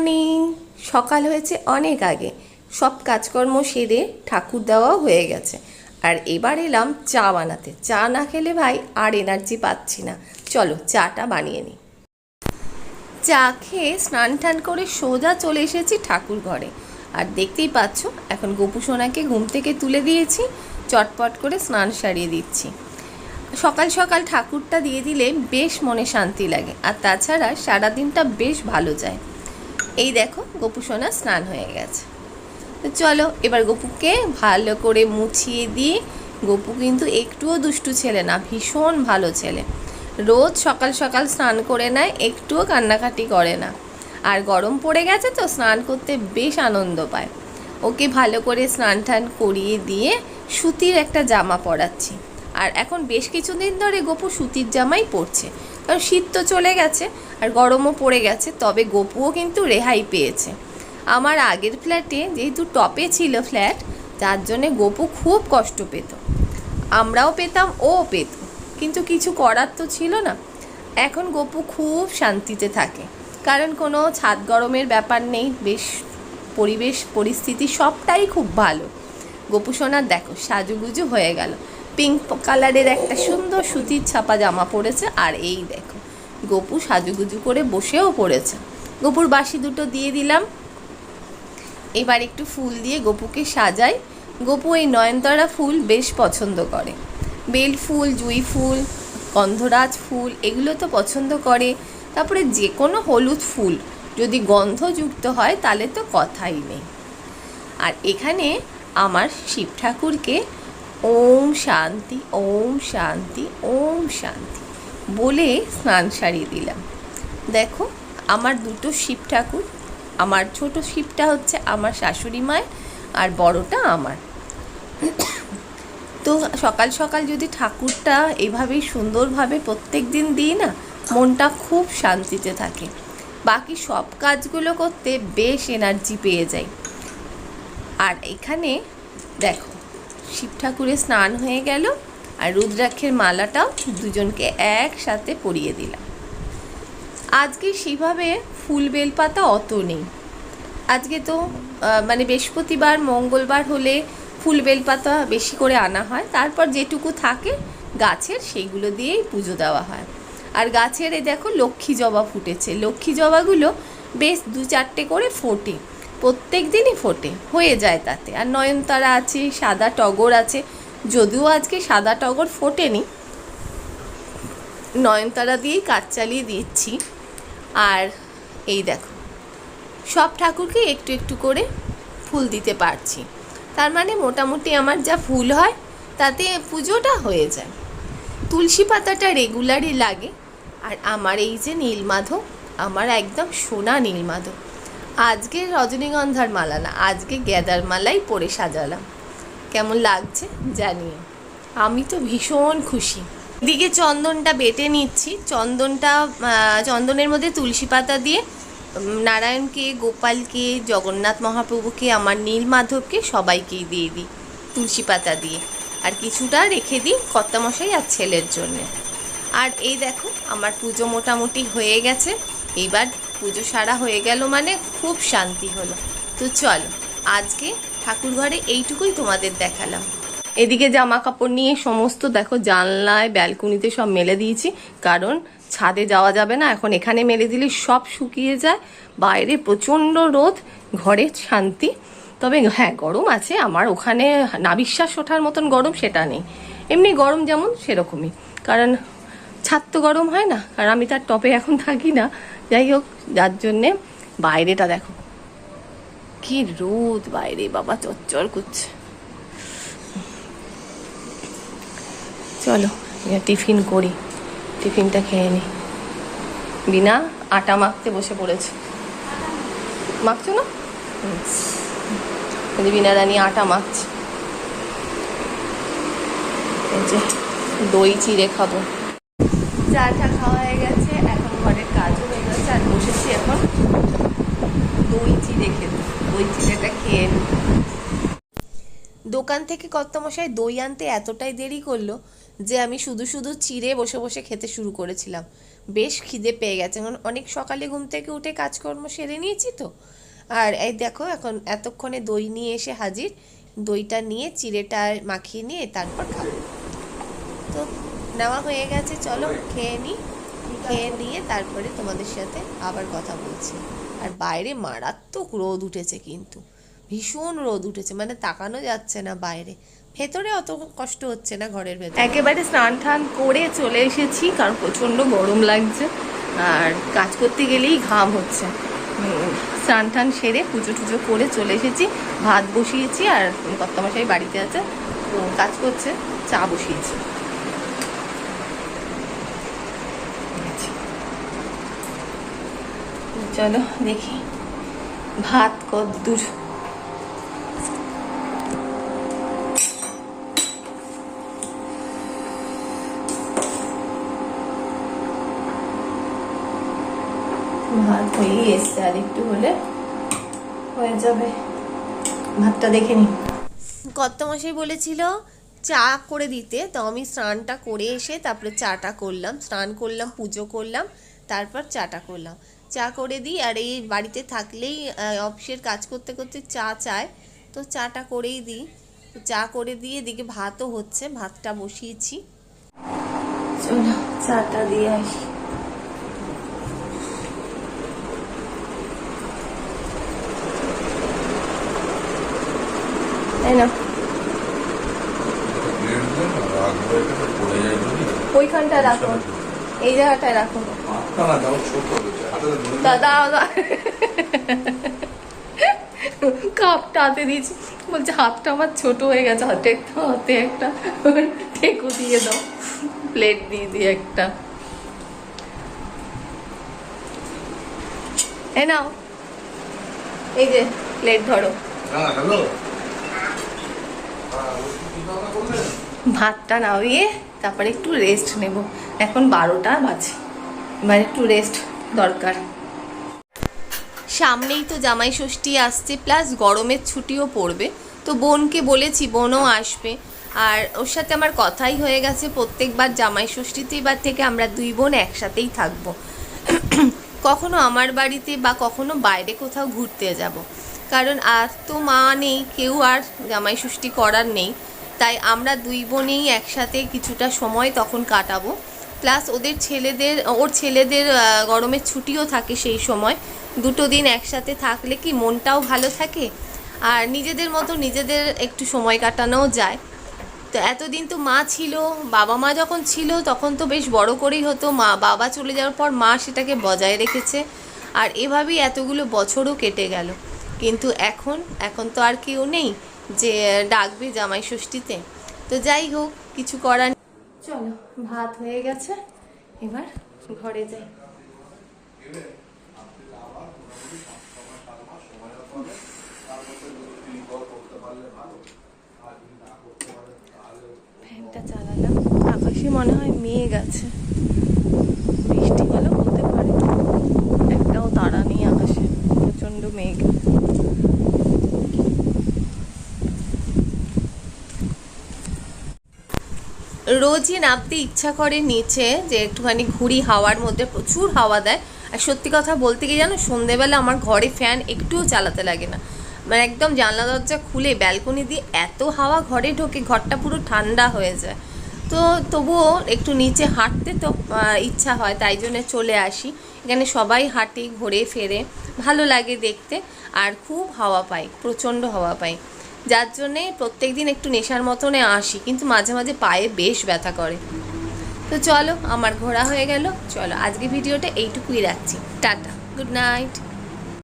Morning সকাল হয়েছে অনেক আগে। সব কাজকর্ম সেরে ঠাকুর দেওয়াও হয়ে গেছে। আর এবার এলাম চা বানাতে। চা না খেলে ভাই আর এনার্জি পাচ্ছি না। চলো চাটা বানিয়ে নিই। চা খেয়ে স্নান টান করে সোজা চলে এসেছি ঠাকুর ঘরে। আর দেখতেই পাচ্ছ, এখন গোপু সোনাকে ঘুম থেকে তুলে দিয়েছি। চটপট করে স্নান সারিয়ে দিচ্ছি। সকাল সকাল ঠাকুরটা দিয়ে দিলে বেশ মনে শান্তি লাগে। আর তাছাড়া সারাদিনটা বেশ ভালো যায়। এই দেখো গোপু সোনা স্নান হয়ে গেছে। তো চলো, এবার গপুকে ভালো করে মুছিয়ে দিয়ে গপু কিন্তু একটুও দুষ্টু ছেলে না, ভীষণ ভালো ছেলে। রোজ সকাল সকাল স্নান করে নেয়, একটুও কান্নাকাটি করে না। আর গরম পড়ে গেছে তো স্নান করতে বেশ আনন্দ পায়। ওকে ভালো করে স্নান টান করিয়ে দিয়ে সুতির একটা জামা পরাচ্ছি। আর এখন বেশ কিছুদিন ধরে গপু সুতির জামাই পরছে। কারণ শীত তো চলে গেছে আর গরমও পড়ে গেছে, তবে গপুও কিন্তু রেহাই পেয়েছে। আমার আগের ফ্ল্যাটে যেহেতু টপে ছিল ফ্ল্যাট যার জন্যে গপু খুব কষ্ট পেত। আমরাও পেতাম, ও পেত। কিন্তু কিছু করার তো ছিল না। এখন গপু খুব শান্তিতে থাকে। কারণ কোনো ছাদ গরমের ব্যাপার নেই, বেশ পরিবেশ, পরিস্থিতি সবটাই খুব ভালো। গপু সোনার দেখো, সাজুগুজু হয়ে গেল। পিঙ্ক কালারের একটা সুন্দর সুতির ছাপা জামা পরেছে, আর এই দেখো। গপু সাজুগুজু করে বসেও পড়েছে। গপুর বাসি দুটো দিয়ে দিলাম। এবার একটু ফুল দিয়ে গপুকে সাজাই। গপু এই নয়নতারা ফুল বেশ পছন্দ করে। বেল ফুল, জুই ফুল, গন্ধরাজ ফুল, এগুলো তো পছন্দ করে। তারপরে যে কোনো হলুদ ফুল যদি গন্ধযুক্ত হয়, তাহলে তো কথাই নেই। আর এখানে আমার শিব ঠাকুরকে ওম শান্তি ওম শান্তি ওম শান্তি। বলে স্নান সারিয়ে দিলাম। দেখো, আমার দুটো শিব ঠাকুর, আমার ছোট শিবটা হচ্ছে আমার শাশুড়ি মায়ের আর বড়টা আমার। তো সকাল সকাল যদি ঠাকুরটা এভাবেই সুন্দরভাবে প্রত্যেক দিন দিই না, মনটা খুব শান্তিতে থাকে। বাকি সব কাজগুলো করতে বেশ এনার্জি পেয়ে যাই। আর এখানে দেখো, শিব ঠাকুরের স্নান হয়ে গেল। আর রুদ্রাক্ষের মালাটাও দুজনকে একসাথে পরিয়ে দিলাম। আজকে সেভাবে ফুল বেলপাতা অত নেই। আজকে তো মানে বৃহস্পতিবার, মঙ্গলবার হলে ফুল বেলপাতা বেশি করে আনা হয়। তারপর যেটুকু থাকে গাছের, সেইগুলো দিয়েই পুজো দেওয়া হয়। আর গাছের এই দেখো লক্ষ্মী জবা ফুটেছে। লক্ষ্মী জবাগুলো বেশ দু চারটে করে ফোটে। প্রত্যেক দিনই ফোটে, হয়ে যায় তাতে। আর নয়নতারা আছে, সাদা টগর আছে যদিও আজকে সাদা টগর ফোটেনি, নয়নতারা দিয়েই কাজ চালিয়ে দিচ্ছি আর এই দেখো, সব ঠাকুরকে একটু একটু করে ফুল দিতে পারছি। তার মানে মোটামুটি আমার যা ফুল হয়, তাতে পুজোটা হয়ে যায়। তুলসী পাতাটা রেগুলারই লাগে, আর আমার এই যে নীলমাধব, আমার একদম সোনা নীলমাধব। আজকে রজনীগন্ধার মালা না, আজকে গ্যাদার মালাই পরে সাজালাম। কেমন লাগছে জানিয়ে আমি তো ভীষণ খুশি। দিকে চন্দনটা বেটে নিচ্ছি। চন্দনটা চন্দনের মধ্যে তুলসী পাতা দিয়ে নারায়ণকে, গোপালকে, জগন্নাথ মহাপ্রভুকে, আমার নীল মাধবকে সবাইকেই দিয়ে দিই তুলসী পাতা দিয়ে। আর কিছুটা রেখে দিই কর্তামশাই আর ছেলের জন্যে। আর এই দেখো, আমার পুজো মোটামুটি হয়ে গেছে। এইবার পুজো সারা হয়ে গেল মানে খুব শান্তি হলো। তো চলো, আজকে ঠাকুর ঘরে এইটুকুই তোমাদের দেখালাম। এদিকে জামা কাপড় নিয়ে সমস্ত দেখো জানলায়, ব্যালকনিতে সব মেলে দিয়েছি। কারণ ছাদে যাওয়া যাবে না, এখন এখানে মেলে দিলে সব শুকিয়ে যায়। বাইরে প্রচণ্ড রোদ, ঘরে শান্তি। তবে হ্যাঁ গরম আছে, আমার ওখানে নাবিশ্বাস ওঠার মতন গরম সেটা নেই। এমনি গরম যেমন সেরকমই। কারণ ছাদ তো গরম হয় না, আর আমি তার টপে এখন থাকি না। যাই হোক, যার জন্যে বাইরেটা দেখো কি রোদ বাইরে, বাবা চচ্চর করছে। চলো টিফিন করি। টিফিনটা খেয়ে নি। বিনা আটা মাখতে বসে পড়েছে। মাখছো না? বিনা রানী আটা মাখছে। দই চিড়ে খাব। চাটা খাওয়া হয়ে গেছে এখন ঘরের কাজও হয়ে গেছে আর বসেছি এখন দই চিড়েটা খেয়ে দোকান থেকে কর্তামশাই দই আনতে এতটাই দেরি করল যে আমি শুধু শুধু চিড়ে বসে বসে খেতে শুরু করেছিলাম। বেশ খিদে পেয়ে গেছে, কারণ অনেক সকালে ঘুম থেকে উঠে কাজকর্ম সেরে নিয়েছি তো। আর এই দেখো, এখন এতক্ষণে দই নিয়ে এসে হাজির। দইটা নিয়ে, চিড়েটা মাখিয়ে নিয়ে তারপর খাব। তো নেওয়া হয়ে গেছে, চলো খেয়ে নিই খেয়ে নিয়ে তারপরে তোমাদের সাথে আবার কথা বলছি। আর বাইরে মারাত্মক রোদ উঠেছে কিন্তু। ভীষণ রোদ উঠেছে মানে তাকানো যাচ্ছে না বাইরে। ভেতরে অত কষ্ট হচ্ছে না ঘরের ভেতরে। একেবারে স্নান টান করে চলে এসেছি, কারণ প্রচণ্ড গরম লাগছে। আর কাজ করতে গেলেই ঘাম হচ্ছে। স্নান টান সেরে পুজো টুজো করে চলে এসেছি, ভাত বসিয়েছি আর কর্তামশাই বাড়িতে আছে কাজ করছে, চা বসিয়েছি। চলো দেখি। ভাত কদ্দূর ভাত হয়েই এসছে, আর একটু হলে হয়ে যাবে। ভাতটা দেখে নি। কর্তামশাই বলেছিল চা করে দিতে, তো আমি স্নানটা করে এসে তারপরে চাটা করলাম। স্নান করলাম, পুজো করলাম, তারপর চাটা করলাম। চা করে দিই আর এই বাড়িতে থাকলেই অফিসের কাজ করতে করতে চা চায় তো চাটা করেই দিই। চা করে দিয়ে এদিকে ভাতও হচ্ছে ভাতটা বসিয়েছি। চলো চাটা দিয়ে আসি। তাই না? ওইখানটা রাখো। এই জায়গাটায় রাখো দাদা দাদা। কাপটা হাতে দিয়েছি। বলছে হাতটা আমার ছোট হয়ে গেছে হাতে একটা হাতে একটা। ঠেকু দিয়ে দাও। প্লেট দিয়ে দিয়ে একটা। এ নাও। এই যে প্লেট ধরো। ভাতটা নামিয়ে তারপরে একটু রেস্ট নেব। এখন বারোটা বাজে। এবার একটু রেস্ট দরকার। সামনেই তো জামাই ষষ্ঠী আসছে প্লাস গরমের ছুটিও পড়বে। তো বোনকে বলেছি, বোনও আসবে। আর ওর সাথে আমার কথাই হয়ে গেছে, প্রত্যেকবার জামাই ষষ্ঠীতে এবার থেকে আমরা দুই বোন একসাথেই থাকব। কখনো আমার বাড়িতে বা কখনো বাইরে কোথাও ঘুরতে যাব। কারণ আর তো মা নেই, কেউ আর জামাই ষষ্ঠী করার নেই। তাই আমরা দুই বোনেই একসাথে কিছুটা সময় তখন কাটাবো। প্লাস ওদের ছেলেদের, ওর ছেলেদের গরমের ছুটিও থাকে সেই সময়। দুটো দিন একসাথে থাকলে কি মনটাও ভালো থাকে? আর নিজেদের মতো নিজেদের একটু সময় কাটানোও যায়। তো এতদিন তো মা ছিল, বাবা মা যখন ছিল তখন তো বেশ বড় করেই হতো। মা, বাবা চলে যাওয়ার পর মা সেটাকে বজায় রেখেছে। আর এভাবেই এতগুলো বছরও কেটে গেল। কিন্তু এখন এখন তো আর কেউ নেই। যে ডাকবে জামাই ষষ্ঠীতে। তো যাই হোক, কিছু করার। চলো, ভাত হয়ে গেছে, এবার ঘরে যাই। ফ্যানটা চালালাম, আকাশে মনে হয় মেঘ আছে বৃষ্টি হলেও হতে পারে একটাও তারা নেই আকাশে প্রচণ্ড মেঘ রোজই নামতে ইচ্ছা করে নিচে, যে একটুখানি ঘুরি হাওয়ার মধ্যে প্রচুর হাওয়া দেয়। আর সত্যি কথা বলতে গিয়ে জানো, সন্ধেবেলা আমার ঘরে ফ্যান একটুও চালাতে লাগে না। মানে একদম জানলা দরজা খুলে ব্যালকনি দিয়ে এত হাওয়া ঘরে ঢোকে, ঘরটা পুরো ঠান্ডা হয়ে যায়। তো তবুও একটু নিচে হাঁটতে তো ইচ্ছা হয়, তাই জন্য চলে আসি। এখানে সবাই হাঁটে, ঘোরে, ফেরে। ভালো লাগে দেখতে। আর খুব হাওয়া পাই, প্রচণ্ড হাওয়া পাই। যার জন্যে প্রত্যেক দিন একটু নেশার মতনে আসি, কিন্তু মাঝে মাঝে পায়ে বেশ ব্যথা করে। তো চলো, আমার ঘোরা হয়ে গেল। চলো আজকে ভিডিওটা এইটুকুই রাখছি। Ta-ta, good night.